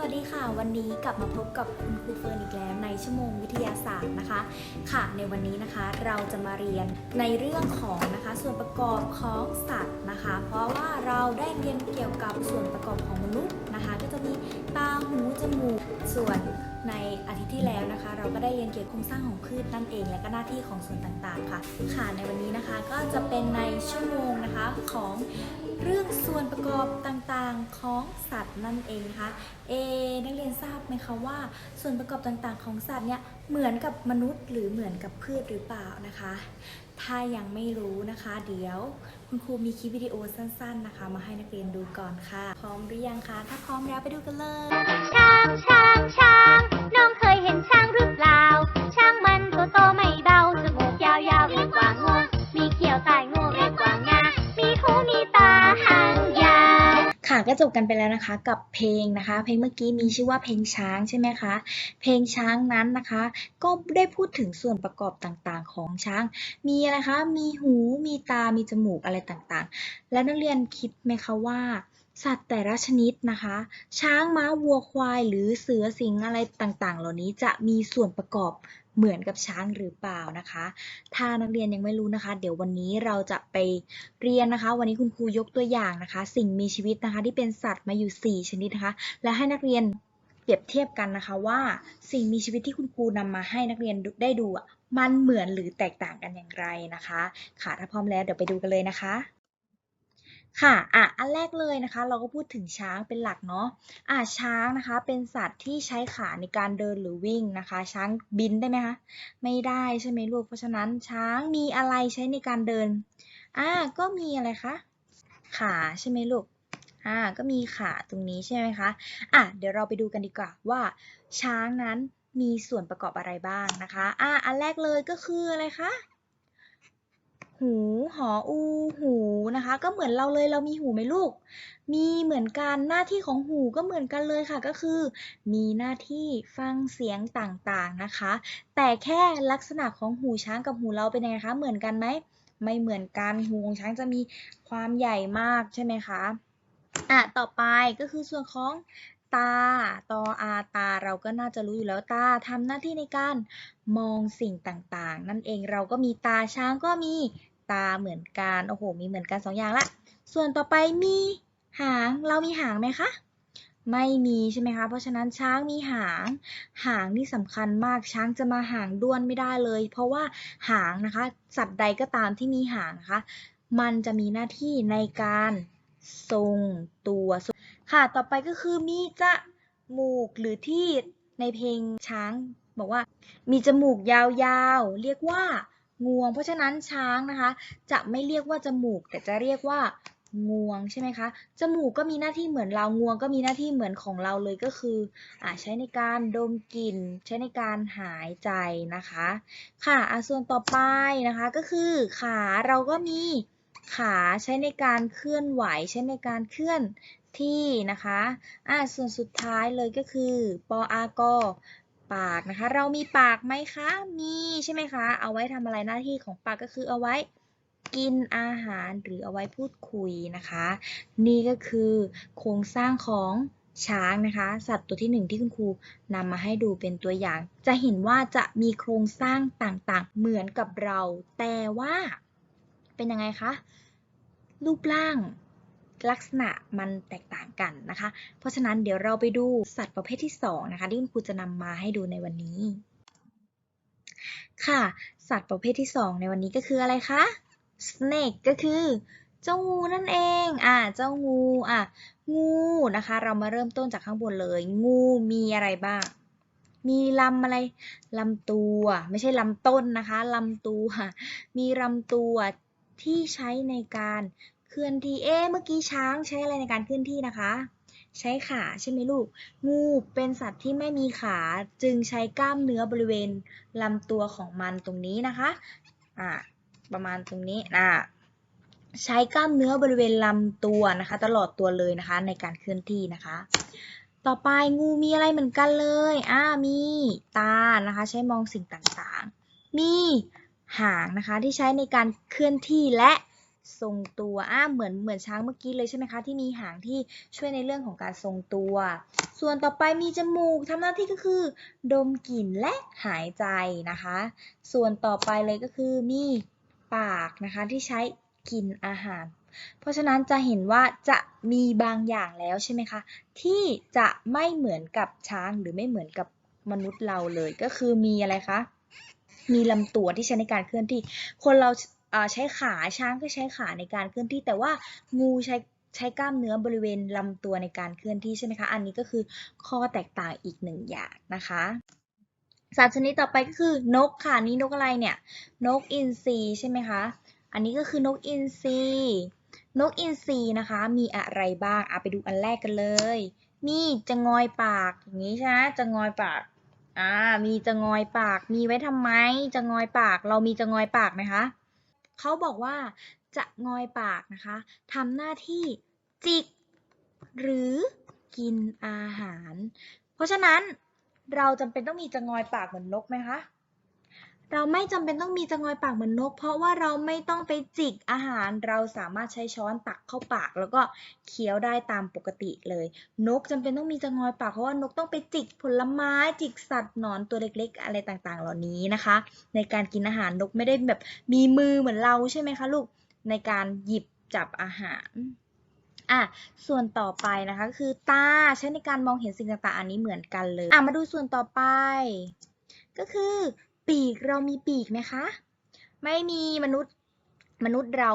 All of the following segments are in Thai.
สวัสดีค่ะ วันนี้กลับมาพบกับคุณครูเฟิร์นอีกแล้วในชั่วโมงวิทยาศาสตร์นะคะ ค่ะในวันนี้นะคะเราจะมาเรียนในเรื่องของนะคะส่วนประกอบของสัตว์นะคะ เพราะว่าเราได้เรียนเกี่ยวกับส่วนประกอบของมนุษย์นะคะ ก็จะมีตาหูจมูกส่วนใน เราก็ได้เรียนเกี่ยวกับโครงสร้างของพืชนั่นเอง และก็หน้าที่ของส่วนต่างๆ ค่ะ ค่ะในวันนี้นะคะก็จะเป็นในชั่วโมงนะคะของเรื่องส่วนประกอบต่างๆของสัตว์นั่นเองนะคะเอนักเรียนทราบไหมคะว่า ส่วนประกอบต่างๆ ของสัตว์เนี่ยเหมือนกับมนุษย์หรือเหมือนกับพืชหรือเปล่านะคะ ถ้ายังไม่รู้นะคะ เดี๋ยวคุณครูมีคลิปวิดีโอสั้น ๆนะคะ มาให้นักเรียนดูก่อนค่ะ พร้อมหรือยังคะ ถ้าพร้อมแล้วไปดูกันเลย ช้างช้างช้างน้องเคยเห็นช้างะก็จบกันไปแล้วนะคะกับเพลงนะคะ เพลงเมื่อกี้มีชื่อว่าเพลงช้างใช่ไหมคะ เพลงช้างนั้นนะคะ ก็ได้พูดถึงส่วนประกอบต่างๆ ของช้าง มีอะไรคะ มีหู มีตา มีจมูกอะไรต่างๆ แล้วนักเรียนคิดไหมคะว่าสัตว์แต่ละชนิดนะคะ ช้างม้าวัวควายหรือเสือสิงอะไรต่างๆ เหล่านี้จะมีส่วนประกอบ เหมือนกับช้างหรือเปล่านะคะ ถ้านักเรียนยังไม่รู้นะคะ เดี๋ยววันนี้เราจะไปเรียนนะคะ วันนี้คุณครูยกตัวอย่างนะคะ สิ่งมีชีวิตนะคะ ที่เป็นสัตว์มาอยู่ 4 ชนิดนะคะ และให้นักเรียนเปรียบเทียบกันนะคะว่าสิ่งมีชีวิตที่คุณครูนำมาให้นักเรียนได้ดูมันเหมือนหรือแตกต่างกันอย่างไรนะคะ ค่ะถ้าพร้อมแล้วเดี๋ยวไปดูกันเลยนะคะ ค่ะอะอันแรกเลยนะคะ เราก็พูดถึงช้างเป็นหลักเนาะอะช้างนะคะ เป็นสัตว์ที่ใช้ขาในการเดินหรือวิ่งนะคะ ช้างบินได้ไหมคะไม่ได้ใช่ไหมลูกเพราะฉะนั้นช้างมีอะไรใช้ในการเดินอ่าก็มีอะไรคะขาใช่ไหมลูกอ่าก็มีขาตรงนี้ใช่ไหมคะอะเดี๋ยวเราไปดูกันดีกว่าว่า ช้างนั้นมีส่วนประกอบอะไรบ้างนะคะอะอันแรกเลยก็คืออะไรคะ หูหออู หูนะคะ ก็เหมือนเราเลยเรามีหูไหมลูก มีเหมือนกันหน้าที่ของหูก็เหมือนกันเลยค่ะ ก็คือ มีหน้าที่ฟังเสียงต่างๆนะคะ แต่แค่ลักษณะของหูช้างกับหูเราเป็นยังไงคะ เหมือนกันไหมไม่เหมือนกันหูของช้างจะมีความใหญ่มากใช่ไหมคะอะต่อไปก็คือส่วนของตา ตออาตา เราก็น่าจะรู้อยู่แล้วตาทำหน้าที่ในการมองสิ่งต่างๆ นั่นเองเราก็มีตาช้างก็มี ตาเหมือนกันโอ้โห มีเหมือนกันสองอย่างละ ส่วนต่อไปมีหางเรามีหางไหมคะ ไม่มีใช่ไหมคะ เพราะฉะนั้นช้างมีหาง หางนี่สำคัญมากช้างจะมาหางด้วนไม่ได้เลย เพราะว่าหางนะคะ สัตว์ใดก็ตามที่มีหางนะคะ มันจะมีหน้าที่ในการทรงตัวค่ะ ต่อไปก็คือมีจมูกหรือที่ในเพลงช้างบอกว่า มีจมูกยาวๆ เรียกว่า งวง เพราะฉะนั้นช้างนะคะ จะไม่เรียกว่าจมูก แต่จะเรียกว่างวงใช่ไหมคะ จมูกก็มีหน้าที่เหมือนเรา งวงก็มีหน้าที่เหมือนของเราเลยก็คืออ่าใช้ในการดมกลิ่น ใช้ในการหายใจนะคะค่ะอะส่วนต่อไปนะคะก็คือขาเราก็มีขาใช้ในการเคลื่อนไหว ใช้ในการเคลื่อนที่นะคะอะส่วนสุดท้ายเลยก็คือปออากอ ปากนะคะ เรามีปากไหมคะ มีใช่ไหมคะ เอาไว้ทำอะไรหน้าที่ของปากก็คือเอาไว้กินอาหารหรือเอาไว้พูดคุยนะคะ นี่ก็คือโครงสร้างของช้างนะคะ สัตว์ตัวที่หนึ่งที่คุณครูนำมาให้ดูเป็นตัวอย่าง จะเห็นว่าจะมีโครงสร้างต่างๆ เหมือนกับเรา แต่ว่าเป็นยังไงคะรูปร่าง ลักษณะมันแตกต่างกันนะคะ เพราะฉะนั้นเดี๋ยวเราไปดูสัตว์ประเภทที่2นะคะที่คุณครูจะนำมาให้ดูในวันนี้ ค่ะ สัตว์ประเภทที่ 2 ในวันนี้ก็คืออะไรคะ snake ก็คือเจ้างูนั่นเอง อ่า เจ้างู อะ งูนะคะ เรามาเริ่มต้นจากข้างบนเลย งูมีอะไรบ้าง มีลำอะไร ลำตัว ไม่ใช่ลำต้นนะคะ ลำตัว มีลำตัวที่ใช้ในการ เคลื่อนที่เอ๊เมื่อกี้ช้างใช้อะไรในการเคลื่อนที่นะคะ ใช้ขาใช่ไหมลูก งูเป็นสัตว์ที่ไม่มีขาจึงใช้กล้ามเนื้อบริเวณลำตัวของมันตรงนี้นะคะอ่าประมาณตรงนี้นะใช้กล้ามเนื้อบริเวณลำตัวนะคะ ตลอดตัวเลยนะคะ ในการเคลื่อนที่นะคะ ต่อไปงูมีอะไรเหมือนกันเลยอ่ามีตานะคะ ใช้มองสิ่งต่างๆ มีหางนะคะที่ใช้ในการเคลื่อนที่และ ทรงตัวอ่าเหมือนเหมือนช้างเมื่อกี้เลยใช่ไหมคะ ที่มีหางที่ช่วยในเรื่องของการทรงตัว ส่วนต่อไปมีจมูกทำหน้าที่ก็คือ ดมกลิ่นและหายใจนะคะ ส่วนต่อไปเลยก็คือมีปากนะคะที่ใช้กินอาหาร เพราะฉะนั้นจะเห็นว่าจะมีบางอย่างแล้วใช่ไหมคะ ที่จะไม่เหมือนกับช้างหรือไม่เหมือนกับมนุษย์เราเลยก็คือมีอะไรคะมีลำตัวที่ใช้ในการเคลื่อนที่ คนเรา ใช้ขาช้างก็ใช้ขาในการเคลื่อนที่ แต่ว่างูใช้ใช้กล้ามเนื้อบริเวณลำตัวในการเคลื่อนที่ใช่ไหมคะ อันนี้ก็คือข้อแตกต่างอีกหนึ่งอย่างนะคะสัตว์ชนิดต่อไปก็คือนกค่ะนี่นกอะไรเนี่ย นกอินทรีใช่ไหมคะอันนี้ก็คือนกอินทรีนกอินทรีนะคะ มีอะไรบ้างเอาไปดูอันแรกกันเลย มีจะงอยปากอย่างนี้ใช่ไหมจะงอยปากอ่ามีจะงอยปาก มีไว้ทำไมจะงอยปาก เรามีจะงอยปากไหมคะ เขาบอกว่าจะงอยปากนะคะทำหน้าที่จิก หรือกินอาหาร เพราะฉะนั้นเราจำเป็นต้องมีจะงอยปากเหมือนนกไหมคะ เราไม่จำเป็นต้องมีจะงอยปากเหมือนนก เพราะว่าเราไม่ต้องไปจิกอาหารเราสามารถใช้ช้อนตักเข้าปาก แล้วก็เคี้ยวได้ตามปกติเลย นกจำเป็นต้องมีจะงอยปากเพราะว่านกต้องไปจิกผลไม้จิกสัตว์หนอนตัวเล็ก ๆ อะไรต่างๆ เหล่านี้นะคะ ในการกินอาหารนกไม่ได้แบบมีมือเหมือนเราใช่ไหมคะลูกในการหยิบจับอาหารอะส่วนต่อไปนะคะก็คือตาใช้ในการมองเห็นสิ่งต่างๆ อันนี้เหมือนกันเลยอะมาดูส่วนต่อไป ก็คือ ปีกเรามีปีกไหมคะ ไม่มีมนุษย์มนุษย์เรา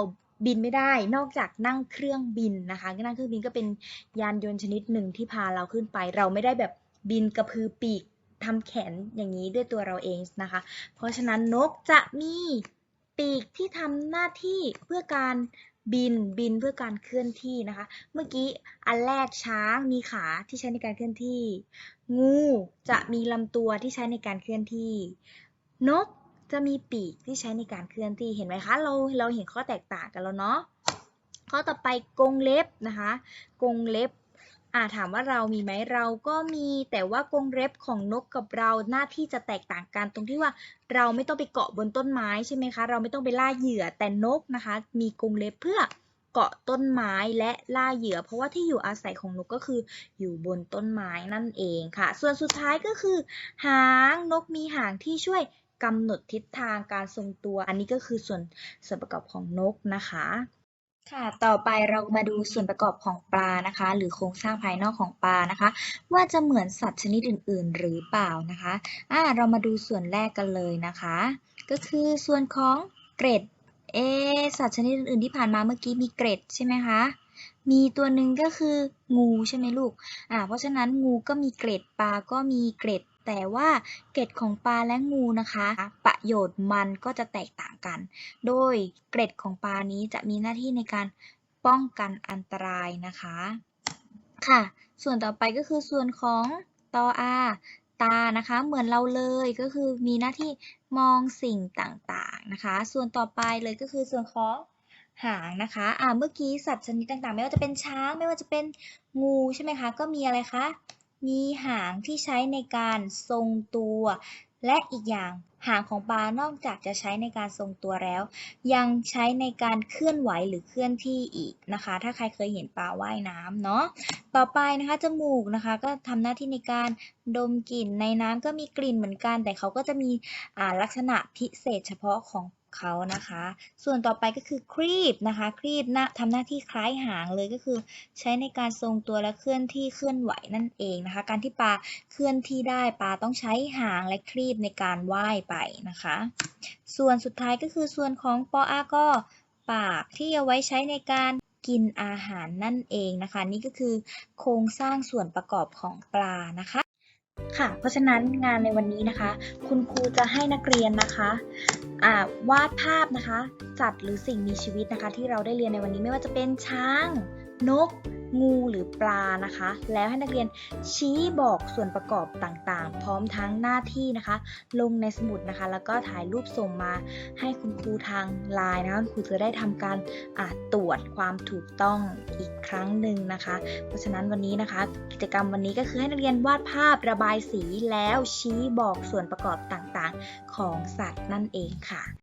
บินไม่ได้นอกจากนั่งเครื่องบินนะคะนั่งเครื่องบินก็เป็นยานยนต์ชนิดหนึ่งที่พาเราขึ้นไป เราไม่ได้แบบบินกระพือปีกทำแขนอย่างนี้ด้วยตัวเราเองนะคะ เพราะฉะนั้นนกจะมีปีกที่ทำหน้าที่เพื่อการบินบินเพื่อการเคลื่อนที่นะคะ เมื่อกี้อันแรกช้างมีขาที่ใช้ในการเคลื่อนที่ งูจะมีลำตัวที่ใช้ในการเคลื่อนที่ นกจะมีปีกที่ใช้ในการเคลื่อนที่เห็นไหมคะเราเราเห็นข้อแตกต่างกันแล้วเนาะข้อต่อไปกรงเล็บนะคะกรงเล็บอ่าถามว่าเรามีไหมเราก็มีแต่ว่ากรงเล็บของนกกับเราหน้าที่จะแตกต่างกันตรงที่ว่าเราไม่ต้องไปเกาะบนต้นไม้ใช่ไหมคะ เราไม่ต้องไปล่าเหยื่อแต่นกนะคะ มีกรงเล็บเพื่อเกาะต้นไม้และล่าเหยื่อ เพราะว่าที่อยู่อาศัยของนกก็คืออยู่บนต้นไม้นั่นเองค่ะ ส่วนสุดท้ายก็คือ หางนกมีหางที่ช่วย กำหนดทิศทางการทรงตัว อันนี้ก็คือส่วนส่วนประกอบของนกนะคะค่ะ ต่อไปเรามาดูส่วนประกอบของปลานะคะ หรือโครงสร้างภายนอกของปลานะคะ ว่าจะเหมือนสัตว์ชนิดอื่น ๆ หรือเปล่านะคะอ่าเรามาดูส่วนแรกกันเลยนะคะ ก็คือส่วนของเกรด เอ สัตว์ชนิดอื่น ๆ ที่ผ่านมาเมื่อกี้มีเกรดใช่ไหมคะ มีตัวหนึ่งก็คืองูใช่ไหมลูก อ่า เพราะฉะนั้นงูก็มีเกรดปลาก็มีเกรด แต่ว่าเกร็ดของปลาและงูนะคะ ประโยชน์มันก็จะแตกต่างกัน โดยเกร็ดของปลานี้จะมีหน้าที่ในการป้องกันอันตรายนะคะ ค่ะ ส่วนต่อไปก็คือส่วนของตออาตานะคะ เหมือนเราเลยก็คือมีหน้าที่มองสิ่งต่างๆนะคะ ส่วนต่อไปเลยก็คือส่วนของหางนะคะ อ่า เมื่อกี้สัตว์ชนิดต่างๆ ไม่ว่าจะเป็นช้าง ไม่ว่าจะเป็นงูใช่ไหมคะ ก็มีอะไรคะ มีหางที่ใช้ในการทรงตัว และอีกอย่างหางของปลานอกจากจะใช้ในการทรงตัวแล้ว ยังใช้ในการเคลื่อนไหวหรือเคลื่อนที่อีกนะคะ ถ้าใครเคยเห็นปลาว่ายน้ำเนาะต่อไปนะคะจมูกนะคะ ก็ทำหน้าที่ในการดมกลิ่นในน้ำก็มีกลิ่นเหมือนกัน แต่เขาก็จะมีลักษณะพิเศษเฉพาะของ เขานะคะ ส่วนต่อไปก็คือครีบนะคะ ครีบนะทำหน้าที่คล้ายหางเลยก็คือ ใช้ในการทรงตัวและเคลื่อนที่เคลื่อนไหวนั่นเองนะคะ การที่ปลาเคลื่อนที่ได้ปลาต้องใช้หางและครีบในการว่ายไปนะคะ ส่วนสุดท้ายก็คือส่วนของปออาก็ปากที่เอาไว้ใช้ในการกินอาหารนั่นเองนะคะ นี่ก็คือโครงสร้างส่วนประกอบของปลานะคะ ค่ะ เพราะฉะนั้นงานในวันนี้นะคะ คุณครูจะให้นักเรียนนะคะวาดภาพนะคะสัตว์หรือสิ่งมีชีวิตนะคะ ที่เราได้เรียนในวันนี้ไม่ว่าจะเป็นช้าง นก งูหรือปลานะคะ แล้วให้นักเรียนชี้บอกส่วนประกอบต่างๆ พร้อมทั้งหน้าที่นะคะ ลงในสมุดนะคะ แล้วก็ถ่ายรูปส่งมาให้คุณครูทางไลน์นะคะคุณครูจะได้ทำการตรวจความถูกต้องอีกครั้งหนึ่งนะคะ เพราะฉะนั้นวันนี้นะคะ กิจกรรมวันนี้ก็คือให้นักเรียนวาดภาพระบายสีแล้วชี้บอกส่วนประกอบต่างๆ ของสัตว์นั่นเองค่ะ